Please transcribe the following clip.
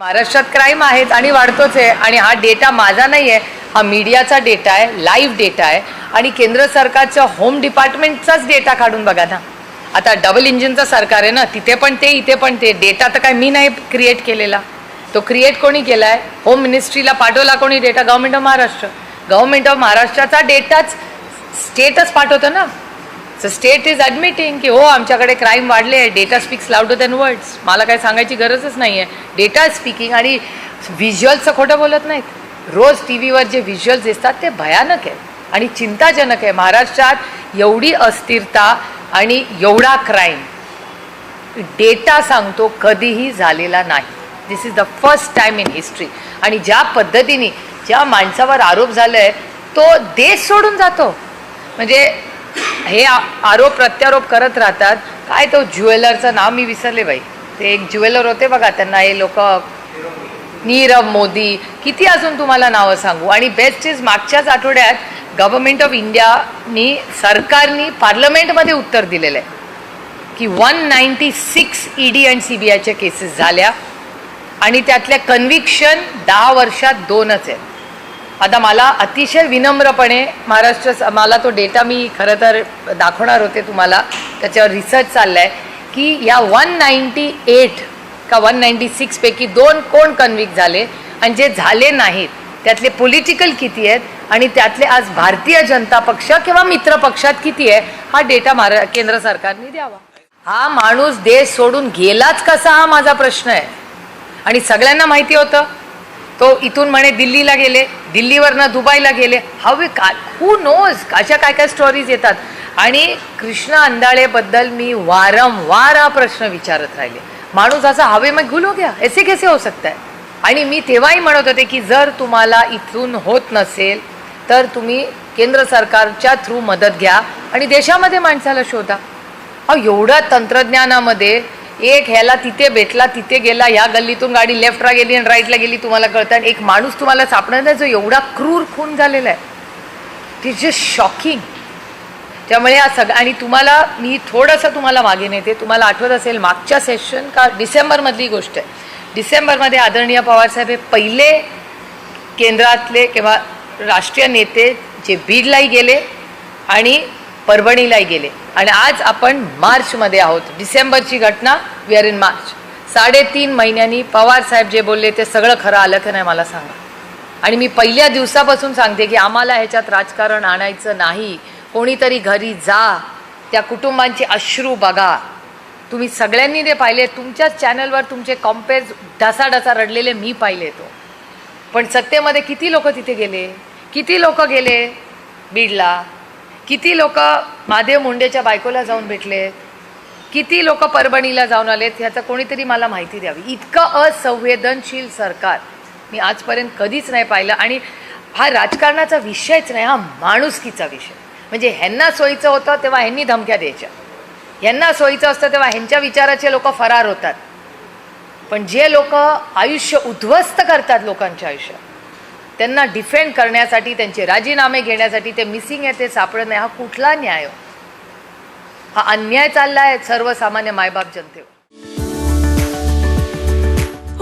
महाराष्ट्रात क्राईम आहेत आणि वाढतोच आहे आणि हा डेटा माझा नाही आहे हा मीडियाचा डेटा आहे लाईव्ह डेटा आहे. आणि केंद्र सरकारच्या होम डिपार्टमेंटचाच डेटा काढून बघा ना. आता डबल इंजिनचं सरकार आहे ना तिथे पण ते इथे पण ते. डेटा तर काय मी नाही क्रिएट केलेला. तो क्रिएट कोणी केला आहे होम मिनिस्ट्रीला पाठवला कोणी data government of Maharashtra government of महाराष्ट्राचा डेटाच स्टेटच पाठवतं ना. सो स्टेट इज ॲडमिटिंग की हो आमच्याकडे क्राईम वाढले आहे. Data speaks loud than words मला काय सांगायची गरजच नाही आहे डेटा स्पीकिंग आणि व्हिज्युअल्सचं खोटं बोलत नाहीत. रोज टी व्हीवर जे व्हिज्युअल्स दिसतात ते भयानक आहे. आणि चिंताजनक आहे. महाराष्ट्रात एवढी अस्थिरता आणि एवढा क्राईम डेटा सांगतो कधीही झालेला नाही. This is the first time in history आणि ज्या पद्धतीने ज्या माणसावर आरोप झाला आहे तो देश सोडून जातो. म्हणजे हे आरोप प्रत्यारोप करत राहतात. काय तो ज्वेलरचं नाव मी विसरले बाई. ते एक ज्वेलर होते बघा त्यांना हे लोक नीरव मोदी किती अजून तुम्हाला नावं सांगू? आणि बेस्ट इज मागच्याच आठवड्यात गव्हर्नमेंट ऑफ इंडियानी सरकारनी पार्लमेंटमध्ये उत्तर दिलेलं आहे की one ninety six E D and C B आयच्या केसेस झाल्या. आणि त्यातल्या कन्व्हिक्शन दहा वर्षात दोनच आहेत. आता मला अतिशय विनम्रपणे महाराष्ट्र स- मला तो डेटा मी खरं तर दाखवणार होते तुम्हाला. त्याच्यावर रिसर्च चालला आहे की या वन नाईन्टी एट का वन नाईन्टी सिक्सपैकी दोन कोण कन्विक झाले आणि जे झाले नाहीत त्यातले पॉलिटिकल किती आहेत आणि त्यातले आज भारतीय जनता पक्ष किंवा मित्र पक्षात किती आहे हा डेटा महारा केंद्र सरकारने द्यावा. हा माणूस देश सोडून गेलाच कसा हा माझा प्रश्न आहे. आणि सगळ्यांना माहिती होतं. तो इथून म्हणे दिल्लीला गेले दिल्लीवरनं दुबईला गेले. हवे का हू नोज अशा काय काय स्टोरीज येतात. आणि कृष्ण अंधाळेबद्दल मी वारंवार हा प्रश्न विचारत राहिले. माणूस असा हवे मग गुल घ्या ऐसे कैसे हो सकता आणि मी तेव्हाही म्हणत होते की जर तुम्हाला इथून होत नसेल तर तुम्ही केंद्र सरकारच्या थ्रू मदत घ्या आणि देशामध्ये माणसाला शोधा. अहो एवढ्या तंत्रज्ञानामध्ये एक ह्याला तिथे भेटला तिथे गेला ह्या गल्लीतून गाडी लेफ्टला गेली आणि राईटला गेली तुम्हाला कळतं. आणि एक माणूस तुम्हाला सापडणार नाही जो एवढा क्रूर खून झालेला आहे. ती जस्ट शॉकिंग त्यामुळे हा सग आणि तुम्हाला मी थोडंसं तुम्हाला मागे नेते. तुम्हाला आठवत असेल मागच्या सेशन का डिसेंबरमधली गोष्ट आहे. डिसेंबरमध्ये आदरणीय पवारसाहेब हे पहिले केंद्रातले किंवा राष्ट्रीय नेते जे बीडलाही गेले आणि परभणीलाही गेले. आणि आज आपण मार्चमध्ये आहोत. डिसेंबरची घटना वी आर इन मार्च साडेतीन महिन्यांनी पवार साहेब जे बोलले ते सगळं खरं आलं की नाही मला सांगा. आणि मी पहिल्या दिवसापासून सांगते की आम्हाला ह्याच्यात राजकारण आणायचं नाही. कोणीतरी घरी जा. त्या कुटुंबांचे अश्रू बघा. तुम्ही सगळ्यांनी ते पाहिले तुमच्याच चॅनलवर तुमचे कॉम्पेअर ढसाढसा रडलेले मी पाहिले तो. पण सत्तेमध्ये किती लोक तिथे गेले? किती लोक गेले? बीडला. किती लोक महादेव मुंडेच्या बायकोला जाऊन भेटले? किती लोक परभणीला जाऊन आलेत? ह्याचं कोणीतरी मला माहिती द्यावी. इतकं असंवेदनशील सरकार. मी आजपर्यंत कधीच नाही पाहिलं. आणि हा राजकारणाचा विषयच नाही हा माणुसकीचा विषय. म्हणजे ह्यांना सोयीचं होतं तेव्हा ह्यांनी धमक्या द्यायच्या. ह्यांना सोयीचं असतं तेव्हा ह्यांच्या विचाराचे लोक फरार होतात. पण जे लोक आयुष्य उद्ध्वस्त करतात लोकांच्या आयुष्यात त्यांना डिफेंड करण्यासाठी त्यांचे राजीनामे घेण्यासाठी ते मिसिंग आहे ते सापडत नाही. हा कुठला न्याय हो? हा? अन्याय चालला आहे सर्वसामान्य मायबाप जनतेवर.